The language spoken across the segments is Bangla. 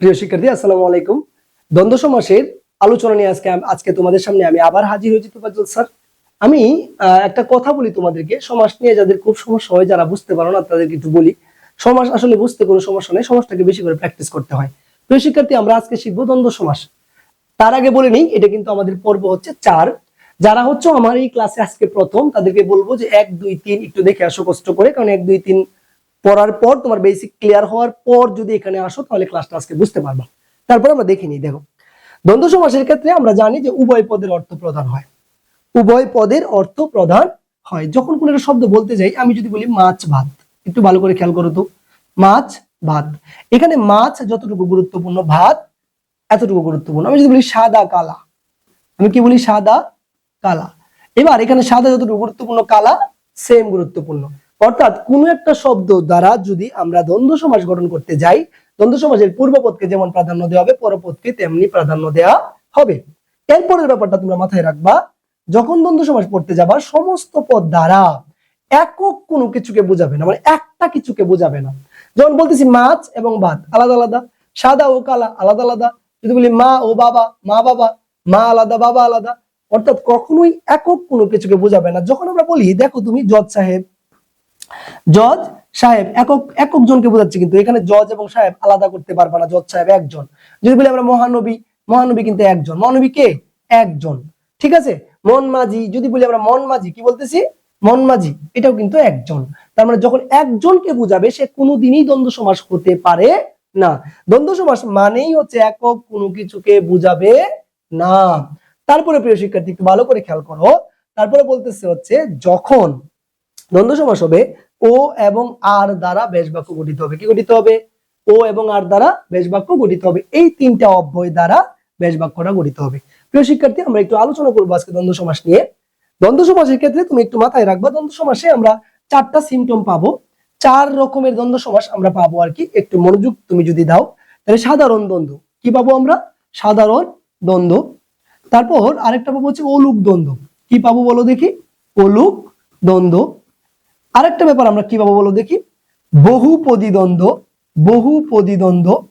প্রিয় শিক্ষার্থী, আসসালামু আলাইকুম। দ্বন্দ্ব সমাসের আলোচনা নিয়ে আজকে আজকে তোমাদের সামনে আমি আবার হাজির হয়েছি তোফাজ্জল স্যার। আমি একটা কথা বলি তোমাদেরকে। সমাস নিয়ে যাদের খুব সমস্যা হয়, যারা বুঝতে পারো না, তাদেরকে একটু বলি। সমাস আসলে বুঝতে কোনো সমস্যা নেই, সমাসটাকে বেশি করে প্র্যাকটিস করতে হয়। প্রিয় শিক্ষার্থী, আমরা আজকে শিখব দ্বন্দ্ব সমাস। তার আগে বলে নিই, এটা কিন্তু আমাদের পর্ব হচ্ছে চার। যারা হচ্ছে আমার এই ক্লাসে আজকে প্রথম, তাদেরকে বলব যে এক, দুই, তিন, একটু দেখে আসো কষ্ট করে, কারণ এক, দুই, তিন পড়ার পর তোমার বেসিক ক্লিয়ার হওয়ার পর যদি এখানে আসো, তাহলে ক্লাসটা আজকে বুঝতে পারবা। তারপর আমরা দেখে নিই, দেখো। দ্বন্দ্ব সমাসের ক্ষেত্রে আমরা জানি যে উভয় পদের অর্থ প্রধান হয়। উভয় পদের অর্থ প্রধান হয়। যখন কোনো একটা শব্দ বলতে যাই, আমি যদি বলি মাছ ভাত, একটু ভালো করে খেয়াল করো তো। মাছ ভাত। এখানে মাছ যতটুকু গুরুত্বপূর্ণ, ভাত এতটুকু গুরুত্বপূর্ণ। আমি যদি বলি সাদা কালা, আমি কি বলি? সাদা কালা। এবার এখানে সাদা যতটুকু গুরুত্বপূর্ণ, কালা সেম গুরুত্বপূর্ণ। অর্থাৎ কোন একটা শব্দ দ্বারা যদি আমরা দ্বন্দ্ব সমাজ গঠন করতে যাই, দ্বন্দ্ব সমাসের পূর্বপদকে যেমন প্রাধান্য দেওয়া হবে, পরপদকে তেমনি প্রাধান্য দেওয়া হবে। এরপরের ব্যাপারটা তোমরা মাথায় রাখবা, যখন দ্বন্দ্ব সমাজ পড়তে যাবা, সমস্ত পদ দ্বারা একক কোনো কিছুকে বোঝাবে না মানে একটা কিছুকে বোঝাবে না। যেমন বলতেছি মাছ এবং ভাত, আলাদা আলাদা। সাদা ও কালা, আলাদা আলাদা। যদি বলি মা ও বাবা, মা বাবা, মা আলাদা, বাবা আলাদা। অর্থাৎ কখনোই একক কোনো কিছুকে বোঝাবে না। যখন আমরা বলি, দেখো তুমি জজ সাহেব জজ সাহেব একক একক জনকে বোঝাচ্ছে কিন্তু। এখানে জজ এবং সাহেব আলাদা করতে পারবে না, জজ সাহেব একজন। যদি বলি আমরা মহানবী মহানবী কিন্তু একজন। মহানবী কে? একজন। ঠিক আছে? মন মাঝি যদি বলি আমরা মন মাঝি কি বলতেছি? মন মাঝি এটাও কিন্তু একজন। তার মানে যখন একজনকে বুঝাবে, সে কোনোদিনই দ্বন্দ্ব সমাস হতে পারে না। দ্বন্দ্ব সমাস মানেই হচ্ছে একক কোনো কিছুকে বুঝাবে না। তারপরে প্রিয় শিক্ষার্থী, একটু ভালো করে খেয়াল করো। তারপরে বলতেছে হচ্ছে, যখন দ্বন্দ্ব সমাস হবে ও এবং আর দ্বারা বেশ বাক্য গঠিত হবে। কি গঠিত হবে? ও এবং আর দ্বারা বেশ বাক্য গঠিত হবে। এই তিনটা অব্যয় দ্বারা বেশ বাক্যটা গঠিত হবে। প্রিয় শিক্ষার্থী, আমরা একটু আলোচনা করব আজকে দ্বন্দ্ব সমাস নিয়ে। দ্বন্দ্ব সমাসের ক্ষেত্রে তুমি একটু মাথায় রাখবা, দ্বন্দ্ব সমাসে আমরা চারটা সিমটম পাবো। চার রকমের দ্বন্দ্ব সমাস আমরা পাবো আর কি। একটু মনোযোগ তুমি যদি দাও, তাহলে সাধারণ দ্বন্দ্ব কি পাবো আমরা? সাধারণ দ্বন্দ্ব। তারপর আরেকটা পাবো হচ্ছে অলুক দ্বন্দ্ব। কি পাবো বলো দেখি? অলুক দ্বন্দ্ব। আরেকটা ব্যাপার আমরা কি পাবো বলো দেখি? বহুপদী দ্বন্দ্ব বহুপদী দ্বন্দ্ব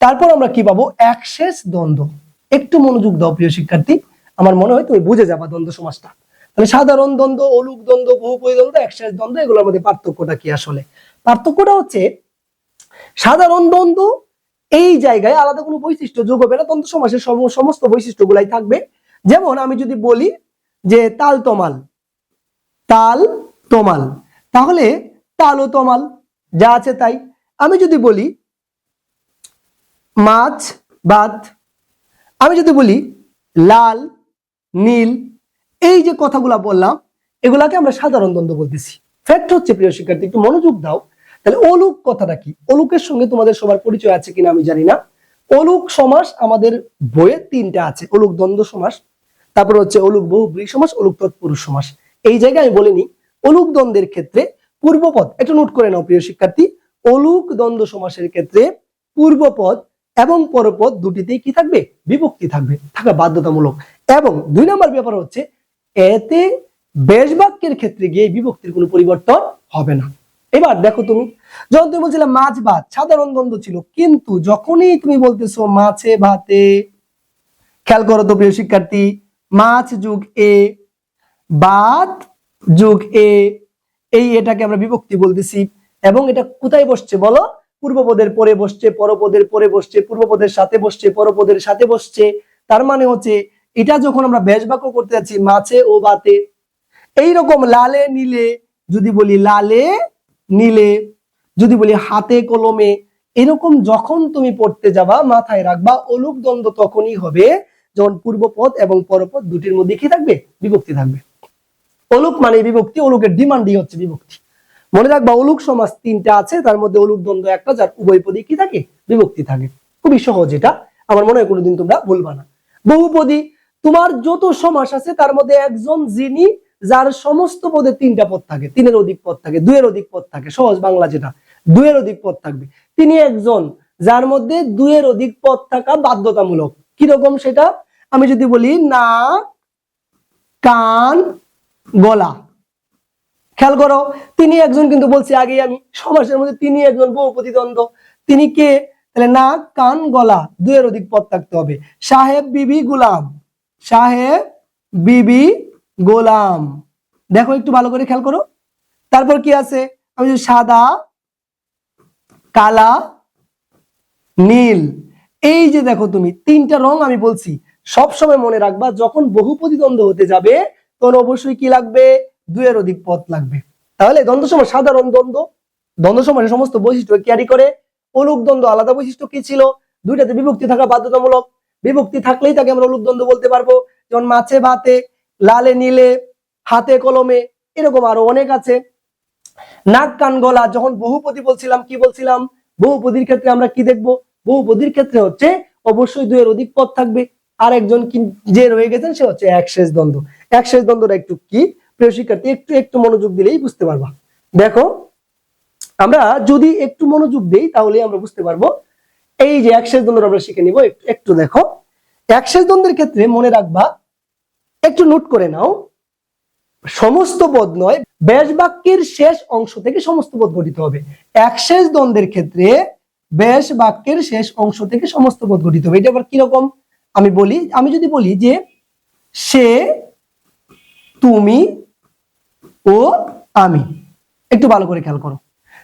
তারপর আমরা কি পাবো? একশেষ দ্বন্দ্ব। একটু মনোযোগ দাও প্রিয় শিক্ষার্থী। আমার মনে হয় তুমি বুঝে যাবা দ্বন্দ্ব সমাজটা। তাহলে সাধারণ দ্বন্দ্ব, অলুক দ্বন্দ্ব, বহু দ্বন্দ্ব একশেষ দ্বন্দ্ব, এগুলোর মধ্যে পার্থক্যটা কি আসলে? পার্থক্যটা হচ্ছে, সাধারণ দ্বন্দ্ব এই জায়গায় আলাদা কোনো বৈশিষ্ট্য যোগ হবে না। দ্বন্দ্ব সমাসের সম- সমস্ত বৈশিষ্ট্যগুলাই থাকবে। যেমন আমি যদি বলি যে তাল তমাল তাল তমাল। তাহলে তাল তমাল যা আছে তাই। আমি যদি বলি, মাছ, ভাত, আমি যদি বলি, লাল, নীল, এই যে কথাগুলা বললাম, এগুলাকে আমরা সাধারণ দ্বন্দ্ব বলতেছি। ফ্যাক্ট হচ্ছে, প্রিয় শিক্ষার্থী, একটু মনোযোগ দাও। তাহলে অলুক কথাটা কি? অলুকের সঙ্গে তোমাদের সবার পরিচয় আছে কিনা আমি জানি না। অলুক সমাস আমাদের বইয়ে তিনটা আছে। অলুক দ্বন্দ্ব সমাস, তারপর হচ্ছে অলুক বহুব্রী সমাস, অলুক তৎপুরুষ সমাস। এই জায়গায় আমি বলিনি অলুক দ্বন্দ্বের ক্ষেত্রে পূর্বপদ। এটা নোট করে নাও প্রিয় শিক্ষার্থী। অলুক দ্বন্দ্ব সমাসের ক্ষেত্রে পূর্বপদ এবং পরপদ দুটিতেই কি থাকবে? বিভক্তি থাকবে, থাকা বাধ্যতামূলক। এবং দুই নম্বর ব্যাপার হচ্ছে, এতে বেশ বাক্যের ক্ষেত্রে গিয়ে বিভক্তির কোনো পরিবর্তন হবে না। এবার দেখো তুমি, যখন তুমি বলছিলে মাছ ভাত, সাধারণ দ্বন্দ্ব ছিল। কিন্তু যখনই তুমি বলতেছো মাছে ভাতে, খেয়াল করো তো প্রিয় শিক্ষার্থী, মাছ যুগ এ, বাত যুগ এ, এই এটাকে আমরা বিভক্তি বলতেছি। এবং এটা কোথায় বসছে বলো? পূর্বপদের পরে বসছে, পরপদের পরে বসছে, পূর্বপদের সাথে বসছে, পরপদের সাথে বসছে। তার মানে হচ্ছে, এটা যখন আমরা বেশ বাক্য করতে যাচ্ছি, মাছে ও বাতে, এইরকম লালে নীলে, যদি বলি লালে নীলে, যদি বলি হাতে কলমে, এরকম যখন তুমি পড়তে যাবা, মাথায় রাখবা অলুক দ্বন্দ্ব তখনই হবে, যখন পূর্বপদ এবং পরপদ দুটির মধ্যে কি থাকবে? বিভক্তি থাকবে। অলুক মানে বিভক্তি, অলুকের ডিমান্ডই হচ্ছে বিভক্তি। মনে রাখবা, অলুক সমাজ তিনটা আছে, তার মধ্যে অলুক দ্বন্দ্ব একটা, যার উভয় পদে কি থাকে? বিভক্তি থাকে। খুবই সহজ এটা। আমার মনে হয় কোনোদিন তোমরা বলবা না। বহুপদী, তোমার যত সমাস আছে, তার মধ্যে একজন যিনি, যার সমস্ত পদে তিনটা পদ থাকে। তিনের অধিক পদ থাকে দুয়ের অধিক পদ থাকে। সহজ বাংলা যেটা দুয়ের অধিক পদ থাকবে। তিনি একজন, যার মধ্যে দুয়ের অধিক পদ থাকা বাধ্যতামূলক। কীরকম সেটা? আমি যদি বলি না কান গলা। খেয়াল করো, তিনি একজন কিন্তু বলছি আগে আমি সমাজের মধ্যে তিনি একজন বহুপতি দ্বন্দ্ব তিনি কে? তাহলে নাক, কান, গলা দুয়ের অধিক পদ থাকতে হবে। সাহেব বিবি গুলাম। সাহেব বিবি গোলাম। দেখো একটু ভালো করে খেয়াল করো। তারপর কি আছে? আমি সাদা, কালা, নীল। এই যে দেখো তুমি, তিনটা রং আমি বলছি সব সময় মনে রাখবা, যখন বহু প্রতিদ্বন্দ্ব হতে যাবে তখন অবশ্যই কি লাগবে? দুয়ের অধিক পদ লাগবে। তাহলে দ্বন্দ্ব সময় সাধারণ দ্বন্দ্ব। দ্বন্দ্ব সময়ের সমস্ত বৈশিষ্ট্য ক্যারি করে অলুক দ্বন্দ্ব আলাদা বৈশিষ্ট্য কি ছিল? দুইটাতে বিভক্তি থাকা বাধ্যতামূলক। বিভক্তি থাকলেই তাকে আমরা অলুক দ্বন্দ্ব বলতে পারব। যেমন মাছে ভাতে, লালে নীলে, হাতে কলমে, এরকম আরও অনেক আছে। নাক কান গলা, যখন বহুপদী বলছিলাম, কি বলছিলাম? বহুপদীর ক্ষেত্রে আমরা কি দেখব? বহুপদীর ক্ষেত্রে হচ্ছে অবশ্যই দুইয়ের অধিক পদ থাকবে। আর একজন কি- যে রয়ে গেছেন, সে হচ্ছে এক শেষ দ্বন্দ্ব। এক শেষ দ্বন্দ্বটা একটু কি? প্রিয় শিক্ষার্থী, একটু একটু মনোযোগ দিলেই বুঝতে পারবা। দেখো, আমরা যদি একটু মনোযোগ দেই তাহলে আমরা বুঝতে পারব। এই যে এক শেষ দ্বন্দ্ব আমরা শিখে নিব একটু একটু দেখো। এক শেষ দ্বন্দ্বের ক্ষেত্রে মনে রাখবা, একটু নোট করে নাও। সমস্ত পদ নয়, ব্যাস বাক্যের শেষ অংশ থেকে সমস্ত পদ গঠিত হবে। এক শেষ দ্বন্দ্বের ক্ষেত্রে ব্যাস বাক্যের শেষ অংশ থেকে সমস্ত পদ গঠিত হবে। এটা আবার কীরকম? আমি বলি, আমি যদি বলি যে সে, তুমি ও আমি। একটু ভালো করে খেয়াল করো।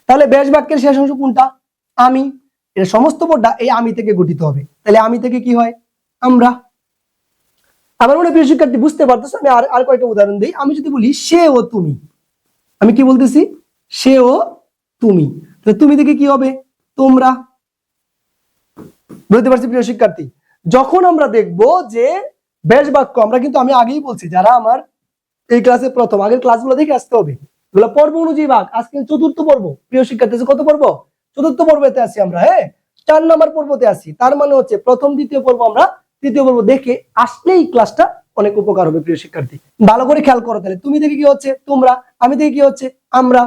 তাহলে ব্যাস বাক্যের শেষ অংশ কোনটা? আমি। এটা সমস্ত পদটা এই আমি থেকে গঠিত হবে। তাহলে আমি থেকে কি হয়? আমরা। আমার মনে প্রিয় শিক্ষার্থী, বুঝতে পারতেছো? আমি আর আর কয়েকটা উদাহরণ দিই। আমি যদি বলি, সে ও তুমি। আমি কি বলতেছি? সে ও তুমি। তাহলে তুমি থেকে কি হবে? তোমরা। বুঝতে পারছি প্রিয় শিক্ষার্থী? যখন আমরা দেখব যে বেশ বাক্য, আমরা কিন্তু আমি আগেই বলছি, যারা আমার এই ক্লাসে প্রথম, আগের ক্লাসগুলো দেখে আসতে হবে। এগুলো পর্ব অনুযায়ী ভাগ। আজকে চতুর্থ পর্ব, প্রিয় শিক্ষার্থী, কত পর্ব? চতুর্থ পর্বতে আছি আমরা হ্যাঁ? চার নাম্বার পর্বতে আছি। তার মানে হচ্ছে প্রথম, দ্বিতীয় পর্ব আমরা তৃতীয় পর্ব দেখে আসলেই ক্লাসটা অনেক উপকার হবে, প্রিয় শিক্ষার্থী। ভালো করে খেয়াল করো তাহলে। তুমি দেখে কি হচ্ছে? তোমরা, আমি দেখে কি হচ্ছে? আমরা।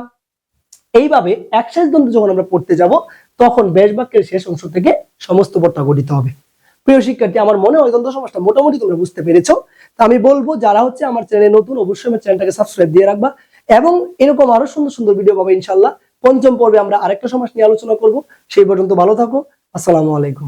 এইভাবে এক শেষ দ্বন্দ্ব যখন আমরা পড়তে যাব, তখন বেশ বাক্যের শেষ অংশ থেকে সমস্ত পদটা গঠিত হবে। প্রিয় শিক্ষার্থী, আমার মনে হয় দ্বন্দ্ব সমাজটা মোটামুটি তোমরা বুঝতে পেরেছ। তা আমি বলব, যারা হচ্ছে আমার চ্যানেলে নতুন, অবশ্যই আমার চ্যানেলটাকে সাবস্ক্রাইব দিয়ে রাখবা এবং এরকম আরও সুন্দর সুন্দর ভিডিও পাবে ইনশাল্লাহ পঞ্চম পর্বে আমরা আরেকটা সমাজ নিয়ে আলোচনা করব। সেই পর্যন্ত ভালো থাকো। আসসালামু আলাইকুম।